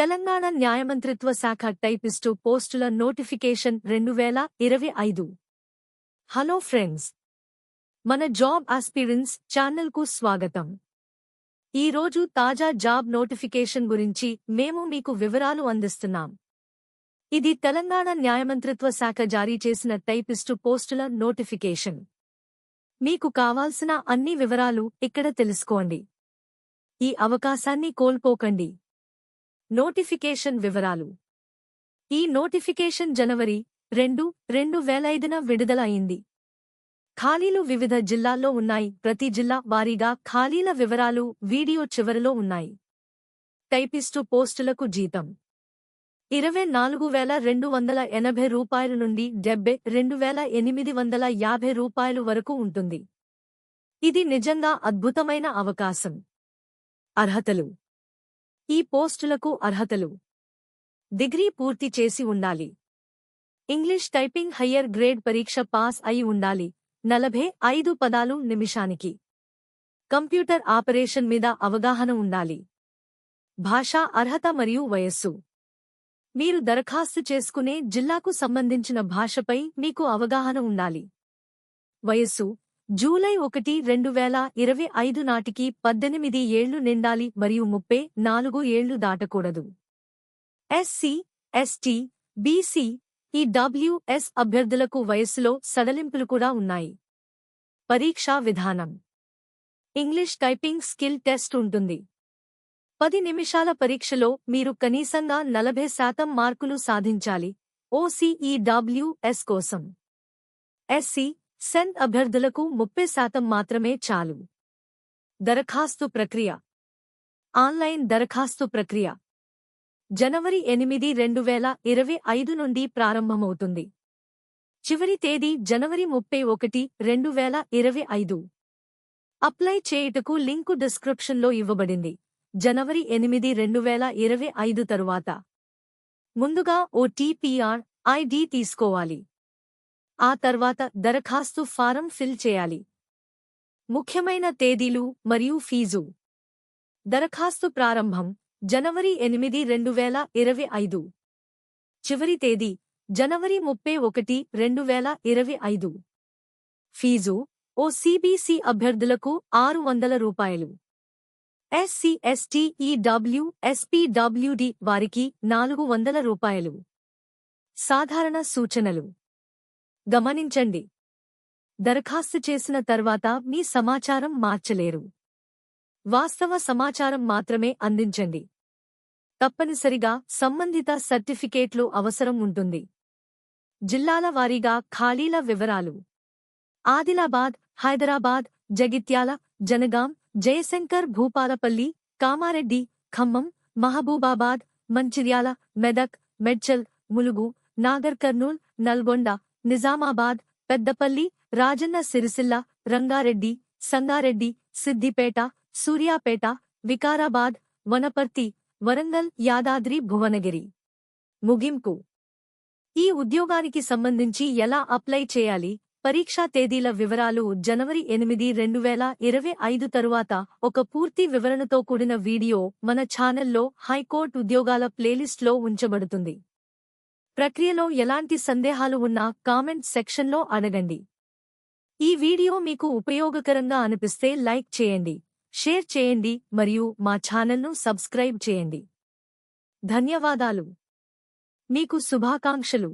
తెలంగాణ న్యాయమంత్రిత్వ శాఖ టైపిస్టు పోస్టుల నోటిఫికేషన్ రెండు వేల ఇరవై ఐదు. హలో ఫ్రెండ్స్ మన జాబ్ ఆస్పిరెన్స్ ఛానల్కు స్వాగతం. ఈ రోజు తాజా జాబ్ నోటిఫికేషన్ గురించి మేము మీకు వివరాలు అందిస్తున్నాం. ఇది తెలంగాణ న్యాయమంత్రిత్వ శాఖ జారీ చేసిన టైపిస్టు పోస్టుల నోటిఫికేషన్. మీకు కావాల్సిన అన్ని వివరాలు ఇక్కడ తెలుసుకోండి. ఈ అవకాశాన్ని కోల్పోకండి. నోటిఫికేషన్ వివరాలు. ఈ నోటిఫికేషన్ జనవరి రెండు రెండు వేల ఐదున విడుదల అయింది. ఖాళీలు వివిధ జిల్లాల్లో ఉన్నాయి. ప్రతి జిల్లా వారీగా ఖాళీల వివరాలు వీడియో చివరిలో ఉన్నాయి. టైపిస్టు పోస్టులకు జీతం. ఇరవై నాలుగు వేల రెండు వందల ఎనభై రూపాయల నుండి డెబ్బై రెండు వేల ఎనిమిది వందల యాభై రూపాయలు వరకు ఉంటుంది. ఇది నిజంగా అద్భుతమైన అవకాశం. అర్హతలు. ఈ పోస్టులకు అర్హతలు. డిగ్రీ పూర్తి చేసి ఉండాలి. ఇంగ్లీష్ టైపింగ్ హయ్యర్ గ్రేడ్ పరీక్ష పాస్ అయి ఉండాలి. నలభై ఐదు పదాలు నిమిషానికి. కంప్యూటర్ ఆపరేషన్ మీద అవగాహన ఉండాలి. భాషా అర్హత మరియు వయస్సు. మీరు దరఖాస్తు చేసుకునే జిల్లాకు సంబంధించిన భాషపై మీకు అవగాహన ఉండాలి. వయస్సు. జూలై ఒకటి రెండు వేల ఇరవై ఐదు నాటికి పద్దెనిమిది ఏళ్ళు నిండాలి మరియు ముప్పై నాలుగు ఏళ్ళు దాటకూడదు. SC ST BC E W S అభ్యర్థులకు వయస్సులో సడలింపులు కూడా ఉన్నాయి. పరీక్షా విధానం. ఇంగ్లీష్ టైపింగ్ స్కిల్ టెస్ట్ ఉంటుంది. పది నిమిషాల పరీక్షలో మీరు కనీసంగా నలభై శాతం మార్కులు సాధించాలి. ఓసీఈడబ్ల్యూఎస్ కోసం. ఎస్సీ సెన్ అభ్యర్థులకు ముప్పై శాతం మాత్రమే చాలు. దరఖాస్తు ప్రక్రియ. ఆన్లైన్ దరఖాస్తు ప్రక్రియ. జనవరి ఎనిమిది రెండు వేల ఇరవై ఐదు నుండి ప్రారంభమవుతుంది. చివరి తేదీ జనవరి ముప్పై ఒకటి రెండు వేల ఇరవై ఐదు. అప్లై చేయుటకు లింకు డిస్క్రిప్షన్లో ఇవ్వబడింది. జనవరి ఎనిమిది రెండు వేల ఇరవై ఐదు తరువాత. ముందుగా ఓటీపీఆర్ ఐడి తీసుకోవాలి. ఆ తర్వాత దరఖాస్తు ఫారం ఫిల్ చేయాలి. ముఖ్యమైన తేదీలు మరియు ఫీజు. దరఖాస్తు ప్రారంభం జనవరి ఎనిమిది రెండు వేల ఇరవై ఐదు. చివరి తేదీ జనవరి ముప్పై ఒకటి రెండు వేల ఇరవై ఐదు. ఫీజు ఓ సిబిసి అభ్యర్థులకు ఆరు వందల రూపాయలు. ఎస్సీ ఎస్టీ ఈడబ్ల్యూ ఎస్పీడబ్ల్యూడి వారికి నాలుగు వందల రూపాయలు. సాధారణ సూచనలు. గమనించండి. దరఖాస్తు చేసిన తర్వాత మీ సమాచారం మార్చలేరు. వాస్తవ సమాచారం మాత్రమే అందించండి. తప్పనిసరిగా సంబంధిత సర్టిఫికేట్లు అవసరం ఉంటుంది. జిల్లాల వారీగా ఖాళీల వివరాలు. ఆదిలాబాద్ హైదరాబాద్ జగిత్యాల జనగాం జయశంకర్ భూపాలపల్లి కామారెడ్డి ఖమ్మం మహబూబాబాద్ మంచిర్యాల మెదక్ మెడ్చల్ ములుగు నాగర్ కర్నూల్ నల్గొండ నిజామాబాద్ పెద్దపల్లి రాజన్న సిరిసిల్ల రంగారెడ్డి సంగారెడ్డి సిద్దిపేట సూర్యాపేట వికారాబాద్ వనపర్తి వరంగల్ యాదాద్రి భువనగిరి. ముగింపు. ఈ ఉద్యోగానికి సంబంధించి ఎలా అప్లై చేయాలి? పరీక్షా తేదీల వివరాలు జనవరి ఎనిమిది రెండు వేల ఇరవై ఐదు తరువాత ఒక పూర్తి వివరణతో కూడిన వీడియో మన ఛానల్లో హైకోర్టు ఉద్యోగాల ప్లేలిస్ట్లో ఉంచబడుతుంది. ప్రక్రియలో ఎలాంటి సందేహాలు ఉన్నా కామెంట్ సెక్షన్లో అడగండి. ఈ వీడియో మీకు ఉపయోగకరంగా అనిపిస్తే లైక్ చేయండి షేర్ చేయండి మరియు మా ఛానల్ను సబ్స్క్రైబ్ చేయండి. ధన్యవాదాలు. మీకు శుభాకాంక్షలు.